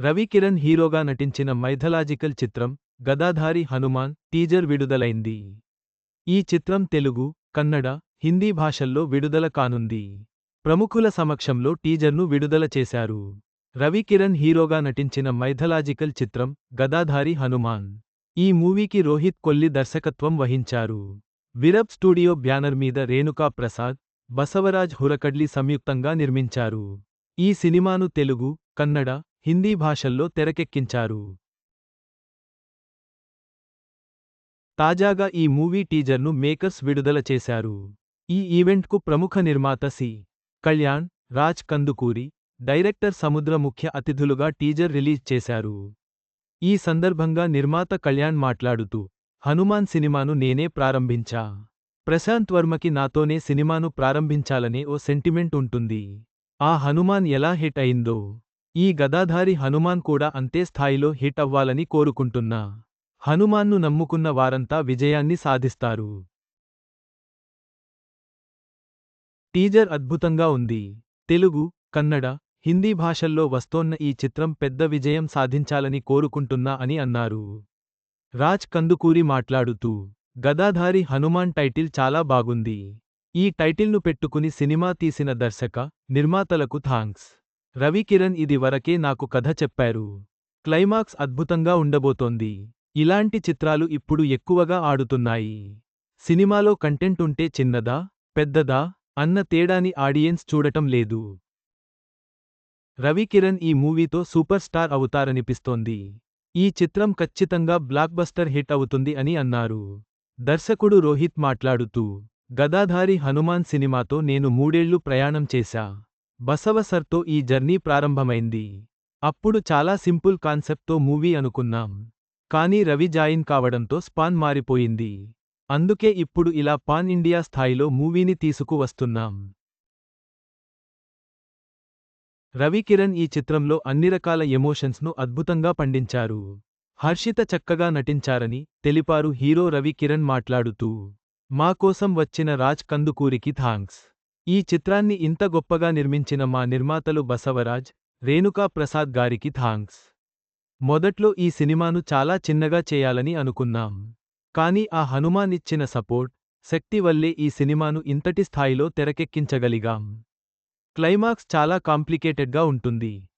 రవికిరణ్ హీరోగా నటించిన మైథలాజికల్ చిత్రం గదాధారి హనుమాన్ టీజర్ విడుదలైంది. ఈ చిత్రం తెలుగు కన్నడ హిందీ భాషల్లో విడుదల కానుంది. ప్రముఖుల సమక్షంలో టీజర్ను విడుదల చేశారు. రవికిరణ్ హీరోగా నటించిన మైథలాజికల్ చిత్రం గదాధారి హనుమాన్. ఈ మూవీకి రోహిత్ కొల్లి దర్శకత్వం వహించారు. విరబ్ స్టూడియో బ్యానర్ మీద రేణుకా ప్రసాద్ బసవరాజ్ హురకడ్లి సంయుక్తంగా నిర్మించారు. ఈ సినిమాను తెలుగు కన్నడ హిందీ భాషల్లో తెరకెక్కించారు. తాజాగా ఈ మూవీ టీజర్ను మేకర్స్ విడుదల చేశారు. ఈ ఈవెంట్కు ప్రముఖ నిర్మాత సి. కళ్యాణ్ రాజ్ కందుకూరి డైరెక్టర్ సముద్ర ముఖ్య అతిథులుగా టీజర్ రిలీజ్ చేశారు. ఈ సందర్భంగా నిర్మాత కళ్యాణ్ మాట్లాడుతూ హనుమాన్ సినిమాను నేనే ప్రారంభించా. ప్రశాంత్ వర్మకి నాతోనే సినిమాను ప్రారంభించాలనే ఓ సెంటిమెంట్ ఉంటుంది. ఆ హనుమాన్ ఎలా హిట్ అయిందో ఈ గదాధారి హనుమాన్ కూడా అంతే స్థాయిలో హిట్ అవ్వాలని కోరుకుంటున్నా. హనుమాన్ను నమ్ముకున్న వారంతా విజయాన్ని సాధిస్తారు. టీజర్ అద్భుతంగా ఉంది. తెలుగు కన్నడ హిందీ భాషల్లో వస్తోన్న ఈ చిత్రం పెద్ద విజయం సాధించాలని కోరుకుంటున్నా అని అన్నారు. రాజ్ కందుకూరి మాట్లాడుతూ గదాధారి హనుమాన్ టైటిల్ చాలా బాగుంది. ఈ టైటిల్ను పెట్టుకుని సినిమా తీసిన దర్శక నిర్మాతలకు థాంక్స్. రవికిరణ్ ఇది వరకే నాకు కథ చెప్పారు. క్లైమాక్స్ అద్భుతంగా ఉండబోతోంది. ఇలాంటి చిత్రాలు ఇప్పుడు ఎక్కువగా ఆడుతున్నాయి. సినిమాలో కంటెంట్ ఉంటే చిన్నదా పెద్దదా అన్న తేడాని ఆడియన్స్ చూడటం లేదు. రవికిరణ్ ఈ మూవీతో సూపర్ స్టార్ అవుతారనిపిస్తోంది. ఈ చిత్రం ఖచ్చితంగా బ్లాక్బస్టర్ హిట్ అవుతుంది అని అన్నారు. దర్శకుడు రోహిత్ మాట్లాడుతూ గదాధారి హనుమాన్ సినిమాతో నేను మూడేళ్ళు ప్రయాణం చేశా. బసవసర్తో ఈ జర్నీ ప్రారంభమైంది. అప్పుడు చాలా సింపుల్ కాన్సెప్ట్తో మూవీ అనుకున్నాం. కానీ రవి జాయిన్ కావడంతో స్పాన్ మారిపోయింది. అందుకే ఇప్పుడు ఇలా పాన్ ఇండియా స్థాయిలో మూవీని తీసుకువస్తున్నాం. రవికిరణ్ ఈ చిత్రంలో అన్ని రకాల ఎమోషన్స్ను అద్భుతంగా పండించారు. హర్షిత చక్కగా నటించారని తెలిపారు హీరో రవి కిరణ్ మాట్లాడుతూ మా కోసం వచ్చిన రాజ్ కందుకూరికి థాంక్స్. ఈ చిత్రాన్ని ఇంత గొప్పగా నిర్మించిన మా నిర్మాతలు బసవరాజ్ రేణుకా ప్రసాద్ గారికి థాంక్స్. మొదట్లో ఈ సినిమాను చాలా చిన్నగా చేయాలని అనుకున్నాం. కానీ ఆ హనుమాన్ ఇచ్చిన సపోర్ట్ శక్తి వల్లే ఈ సినిమాను ఇంతటి స్థాయిలో తెరకెక్కించగలిగాం. క్లైమాక్స్ చాలా కాంప్లికేటెడ్గా ఉంటుంది.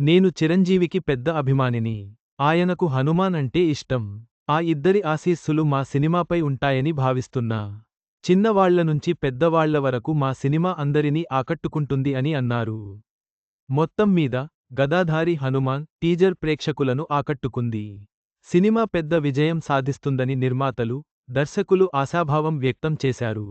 నేను చిరంజీవికి పెద్ద అభిమానిని. ఆయనకు హనుమాన్ అంటే ఇష్టం. ఆ ఇద్దరి ఆశీస్సులు మా సినిమాపై ఉంటాయని భావిస్తున్నా. చిన్నవాళ్ళ నుంచి పెద్దవాళ్ళ వరకు మా సినిమా అందరినీ ఆకట్టుకుంటుంది అని అన్నారు. మొత్తం మీద గదాధారి హనుమాన్ టీజర్ ప్రేక్షకులను ఆకట్టుకుంది. సినిమా పెద్ద విజయం సాధిస్తుందని నిర్మాతలు దర్శకులు ఆశాభావం వ్యక్తం చేశారు.